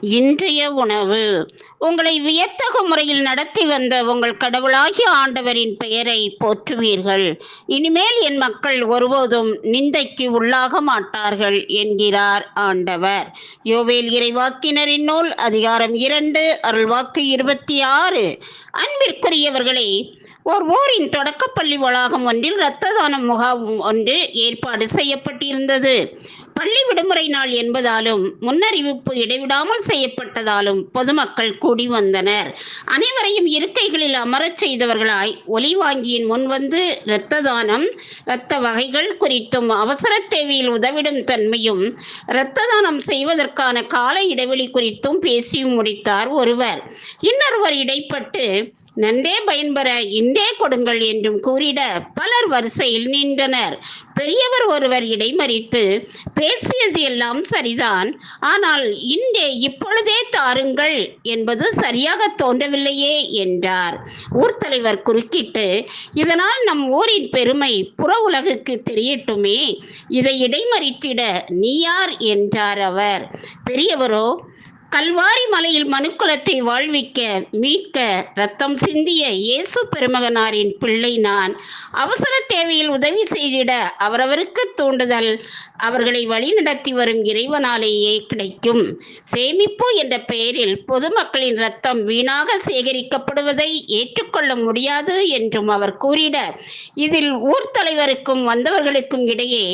இன்றைய உணவு. உங்களை வியத்தகு முறையில் நடத்தி வந்த உங்கள் கடவுளாகிய ஆண்டவரின் பெயரை போற்றுவீர்கள். இனிமேல் என் மக்கள் ஒருபோதும் நிந்தைக்கு உள்ளாக மாட்டார்கள் என்கிறார் ஆண்டவர். யோவேல் இறைவாக்கினரின் நூல் அதிகாரம் இரண்டு அருள்வாக்கு இருபத்தி ஆறு. அன்பிற்குரியவர்களே ஓர் ஊரின் தொடக்கப்பள்ளி வளாகம் ஒன்றில் இரத்த தானம் முகாம் ஒன்று ஏற்பாடு செய்யப்பட்டிருந்தது. பள்ளி விடுமுறை நாள் என்பதாலும் முன்னறிவிப்பு இடைவிடாமல் செய்யப்பட்டதாலும் பொதுமக்கள் கூடி வந்தனர். அனைவரையும் இருக்கைகளில் அமரச் செய்தவர்களாய் ஒலி வாங்கியின் முன் வந்து இரத்த தானம் இரத்த வகைகள் குறித்தும் அவசர தேவையில் உதவிடும் தன்மையும் இரத்த தானம் செய்வதற்கான கால இடைவெளி குறித்தும் பேசியும் முடித்தார் ஒருவர். இன்னொருவர் இடைப்பட்டு நன்றே பயன்பெற இன்றே கொடுங்கள் என்றும் கூறிட பலர் வரிசையில் நின்றனர். பெரியவர் ஒருவர் இடைமறித்து பேசியது எல்லாம் சரிதான் ஆனால் இன்றே இப்பொழுதே தாருங்கள் என்பது சரியாக தோன்றவில்லையே என்றார். ஊர் தலைவர் குறுக்கிட்டு இதனால் நம் ஊரின் பெருமை புற உலகுக்கு தெரியட்டுமே இதை இடைமறித்திட நீ யார்? என்றார் அவர். பெரியவரோ கல்வாரி மலையில் மனுக்குலத்தை வாழ்விக்க மீட்க ரத்தம் சிந்திய இயேசு பெருமகனாரின் பிள்ளை நான். அவசர தேவையில் உதவி செய்திட அவரவருக்கு தூண்டுதல். அவர்களை வழிநடத்தி வரும் இறைவனாலேயே கிடைக்கும். சேமிப்பு என்ற பெயரில் பொதுமக்களின் ரத்தம் வீணாக சேகரிக்கப்படுவதை ஏற்றுக்கொள்ள முடியாது என்றும் அவர் கூறிட இதில் ஊர் தலைவருக்கும் வந்தவர்களுக்கும் இடையே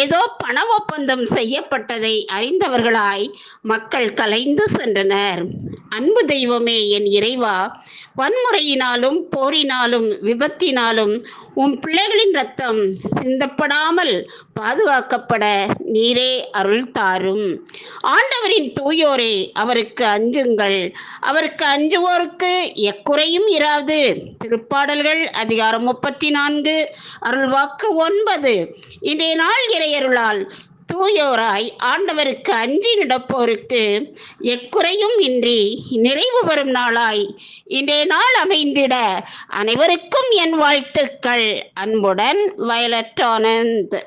ஏதோ பண ஒப்பந்தம் செய்யப்பட்டதை அறிந்தவர்களாய் மக்கள் கலைந்து சென்றனர். அன்பு தெய்வமே என் இறைவா வன்முறையினாலும் போரினாலும் விபத்தினாலும் உன் பிள்ளைகளின் ரத்தம் சிந்தப்படாமல் பாதுகாக்கப்பட நீரே அருள் தாரும். ஆண்டவரின் தூயோரே அவருக்கு அஞ்சுங்கள். அவருக்கு அஞ்சுவோருக்கு எக்குறையும் இராது. திருப்பாடல்கள் அதிகாரம் முப்பத்தி நான்கு அருள்வாக்கு ஒன்பது. இன்றைய நாள் இறையருளால் தூயோராய் ஆண்டவருக்கு அஞ்சி நடப்போருக்கு எக்குறையும் இன்றி நிறைவு வரும் நாளாய். இன்றைய நாள் அமைந்திட அனைவருக்கும் என் வாழ்த்துக்கள். அன்புடன் வயலட் ஆனந்த்.